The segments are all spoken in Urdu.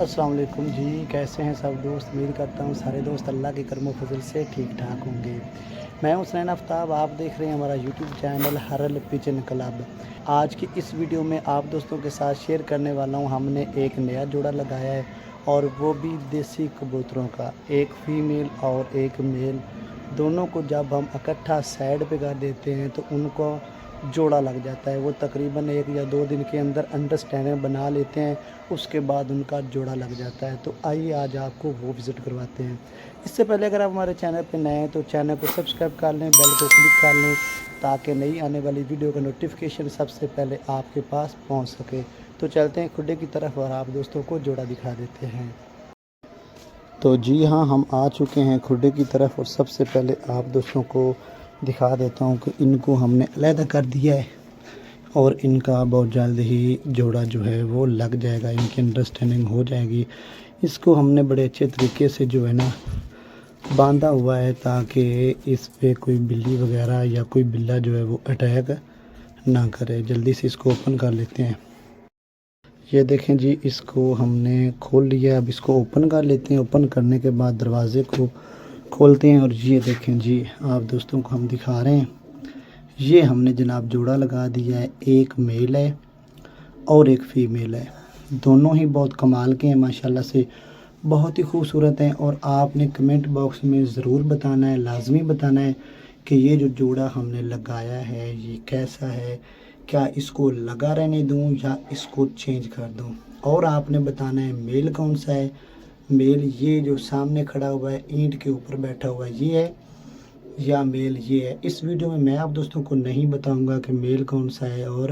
السلام علیکم جی کیسے ہیں سب دوست؟ امید کرتا ہوں سارے دوست اللہ کے کرم و فضل سے ٹھیک ٹھاک ہوں گے۔ میں حسین آفتاب، آپ دیکھ رہے ہیں ہمارا یوٹیوب چینل ہرل کچن کلب۔ آج کی اس ویڈیو میں آپ دوستوں کے ساتھ شیئر کرنے والا ہوں، ہم نے ایک نیا جوڑا لگایا ہے اور وہ بھی دیسی کبوتروں کا۔ ایک فیمیل اور ایک میل۔ دونوں کو جب ہم اکٹھا سائڈ پہ کر دیتے ہیں تو ان کو جوڑا لگ جاتا ہے۔ وہ تقریباً ایک یا دو دن کے اندر انڈرسٹینڈنگ بنا لیتے ہیں، اس کے بعد ان کا جوڑا لگ جاتا ہے۔ تو آئیے آج آپ کو وہ وزٹ کرواتے ہیں۔ اس سے پہلے اگر آپ ہمارے چینل پہ نئے ہیں تو چینل کو سبسکرائب کر لیں بیل کو کلک کر لیں تاکہ نئی آنے والی ویڈیو کا نوٹیفیکیشن سب سے پہلے آپ کے پاس پہنچ سکے۔ تو چلتے ہیں کھڈے کی طرف اور آپ دوستوں کو جوڑا دکھا دیتے ہیں۔ تو جی ہاں ہم آ چکے ہیں کھڈے کی طرف اور سب سے پہلے آپ دوستوں کو دکھا دیتا ہوں کہ ان کو ہم نے علیحدہ کر دیا ہے اور ان کا بہت جلد ہی جوڑا جو ہے وہ لگ جائے گا، ان کی انڈرسٹینڈنگ ہو جائے گی۔ اس کو ہم نے بڑے اچھے طریقے سے جو ہے نا باندھا ہوا ہے تاکہ اس پہ کوئی بلی وغیرہ یا کوئی بلا جو ہے وہ اٹیک نہ کرے۔ جلدی سے اس کو اوپن کر لیتے ہیں۔ یہ دیکھیں جی اس کو ہم نے کھول لیا۔ اب اس کو اوپن کر لیتے ہیں۔ اوپن کرنے کے بعد دروازے کو کھولتے ہیں اور یہ دیکھیں جی آپ دوستوں کو ہم دکھا رہے ہیں۔ یہ ہم نے جناب جوڑا لگا دیا ہے، ایک میل ہے اور ایک فیمیل ہے۔ دونوں ہی بہت کمال کے ہیں، ماشاءاللہ سے بہت ہی خوبصورت ہیں اور آپ نے کمنٹ باکس میں ضرور بتانا ہے، لازمی بتانا ہے کہ یہ جو جوڑا ہم نے لگایا ہے، یہ کیسا ہے؟ کیا اس کو لگا رہنے دوں یا اس کو چینج کر دوں؟ اور آپ نے بتانا ہے میل کون سا ہے؟ میل یہ جو سامنے کھڑا ہوا ہے، اینٹ کے اوپر بیٹھا ہوا ہے، یہ ہے یا میل یہ ہے؟ اس ویڈیو میں میں آپ دوستوں کو نہیں بتاؤں گا کہ میل کون سا ہے اور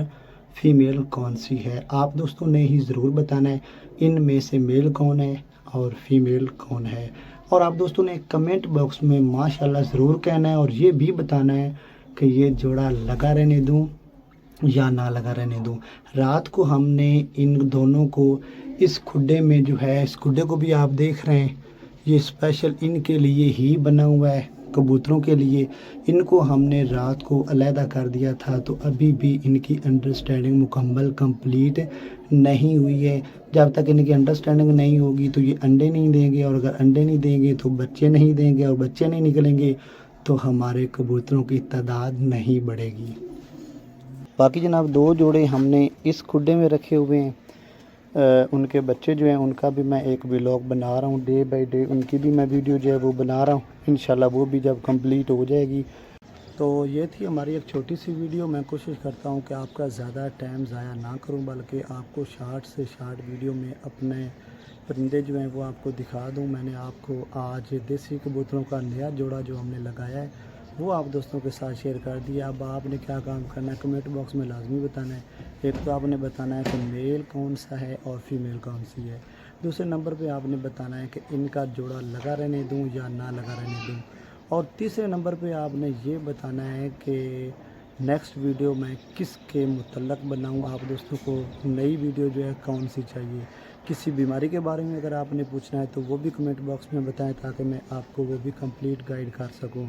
فیمیل کون سی ہے۔ آپ دوستوں نے ہی ضرور بتانا ہے ان میں سے میل کون ہے اور فیمیل کون ہے۔ اور آپ دوستوں نے کمنٹ باکس میں ماشاءاللہ ضرور کہنا ہے اور یہ بھی بتانا ہے کہ یہ جوڑا لگا رہنے دوں یا نہ لگا رہنے دوں۔ رات کو ہم نے ان دونوں کو اس کھڈے میں جو ہے، اس کھڈے کو بھی آپ دیکھ رہے ہیں، یہ اسپیشل ان کے لیے ہی بنا ہوا ہے، کبوتروں کے لیے۔ ان کو ہم نے رات کو علیحدہ کر دیا تھا، تو ابھی بھی ان کی انڈرسٹینڈنگ مکمل کمپلیٹ نہیں ہوئی ہے۔ جب تک ان کی انڈرسٹینڈنگ نہیں ہوگی، تو یہ انڈے نہیں دیں گے، اور اگر انڈے نہیں دیں گے، تو بچے نہیں دیں گے، اور بچے نہیں نکلیں گے، تو ہمارے کبوتروں کی تعداد نہیں بڑھے گی۔ باقی جناب، دو جوڑے ہم نے اس کھڈے میں رکھے ہوئے ہیں۔ ان کے بچے جو ہیں، ان کا بھی میں ایک ولاگ بنا رہا ہوں ڈے بائی ڈے ان کی بھی میں ویڈیو جو ہے وہ بنا رہا ہوں۔ انشاءاللہ وہ بھی جب کمپلیٹ ہو جائے گی۔ تو یہ تھی ہماری ایک چھوٹی سی ویڈیو میں کوشش کرتا ہوں کہ آپ کا زیادہ ٹائم ضائع نہ کروں، بلکہ آپ کو شارٹ سے شارٹ ویڈیو میں اپنے پرندے جو ہیں وہ آپ کو دکھا دوں۔ میں نے آپ کو آج دیسی کبوتروں کا نیا جوڑا جو ہم نے لگایا ہے وہ آپ دوستوں کے ساتھ شیئر کر دیا۔ اب آپ نے کیا کام کرنا ہے؟ کمنٹ باکس میں لازمی بتانا ہے۔ ایک تو آپ نے بتانا ہے کہ میل کون سا ہے اور فیمیل کون سی ہے۔ دوسرے نمبر پہ آپ نے بتانا ہے کہ ان کا جوڑا لگا رہنے دوں یا نہ لگا رہنے دوں۔ اور تیسرے نمبر پہ آپ نے یہ بتانا ہے کہ نیکسٹ ویڈیو میں کس کے متعلق بناؤں۔ آپ دوستوں کو نئی ویڈیو جو ہے کون سی چاہیے؟ کسی بیماری کے بارے میں اگر آپ نے پوچھنا ہے تو وہ بھی کمنٹ باکس میں بتائیں تاکہ میں آپ کو وہ بھی کمپلیٹ گائیڈ کر سکوں۔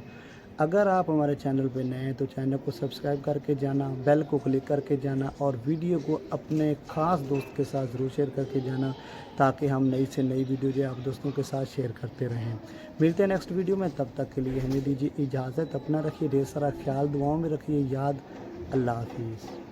اگر آپ ہمارے چینل پہ نئے ہیں تو چینل کو سبسکرائب کر کے جانا، بیل کو کلک کر کے جانا اور ویڈیو کو اپنے خاص دوست کے ساتھ ضرور شیئر کر کے جانا تاکہ ہم نئی سے نئی ویڈیو جو ہے آپ دوستوں کے ساتھ شیئر کرتے رہیں۔ ملتے ہیں نیکسٹ ویڈیو میں، تب تک کے لیے ہمیں دیجیے اجازت، اپنا رکھیے، ڈھیر سارا خیال، دعاؤں میں رکھیے، یاد، اللہ حافظ۔